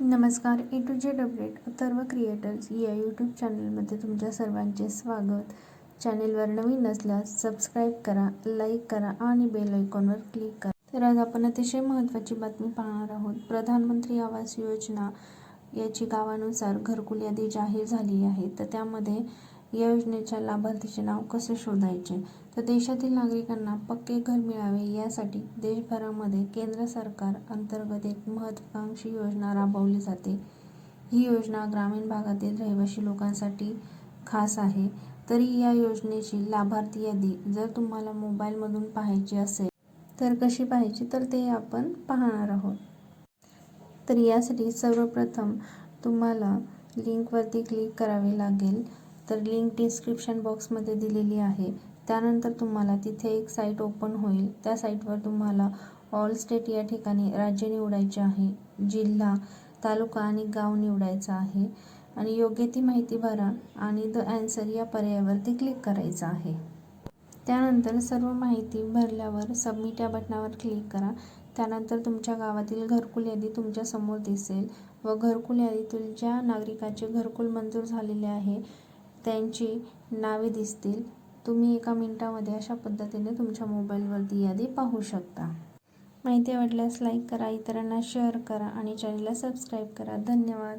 नमस्कार. A to Z update Atharva creators या YouTube चॅनलमध्ये तुमच्या सर्वांचे स्वागत. चॅनेलवर नवीन असल्यास सबस्क्राईब करा लाईक करा आणि बेल आयकॉनवर क्लिक करा. तर आज आपण अतिशय महत्त्वाची बातमी पाहणार आहोत. प्रधानमंत्री आवास योजना याची गावानुसार घरकुल यादी जाहीर झाली आहे. तर त्यामध्ये या योजनेच्या लाभार्थीचे नाव कसे शोधायचे? तर देशातील नागरिकांना पक्के घर मिळावे यासाठी देशभरामध्ये केंद्र सरकार अंतर्गत एक महत्त्वाकांक्षी योजना राबवली जाते. ही योजना ग्रामीण भागातील रहिवासी लोकांसाठी खास आहे. तरी या योजनेची लाभार्थी यादी जर तुम्हाला मोबाईलमधून पाहायची असेल तर कशी पाहायची? तर ते आपण पाहणार आहोत. तर यासाठी सर्वप्रथम तुम्हाला लिंकवरती क्लिक करावे लागेल. तर लिंक डिस्क्रिप्शन बॉक्समध्ये दिलेली आहे. त्यानंतर तुम्हाला तिथे एक साईट ओपन होईल. त्या साईटवर तुम्हाला ऑल स्टेट या ठिकाणी राज्य निवडायचे आहे जिल्हा तालुका आणि गाव निवडायचं आहे. आणि योग्य ती माहिती भरा आणि द ॲन्सर या पर्यायावरती क्लिक करायचं आहे. त्यानंतर सर्व माहिती भरल्यावर सबमिट या बटनावर क्लिक करा. त्यानंतर तुमच्या गावातील घरकुल यादी तुमच्यासमोर दिसेल व घरकुल यादीतील ज्या नागरिकाचे घरकुल मंजूर झालेले आहे त्यांची नावे दिसतील. तुम्ही एका मिनिटामध्ये अशा पद्धतीने तुमच्या मोबाईलवरती यादी पाहू शकता. माहिती आवडल्यास लाईक करा इतरांना शेअर करा आणि चॅनलला सबस्क्राईब करा. धन्यवाद.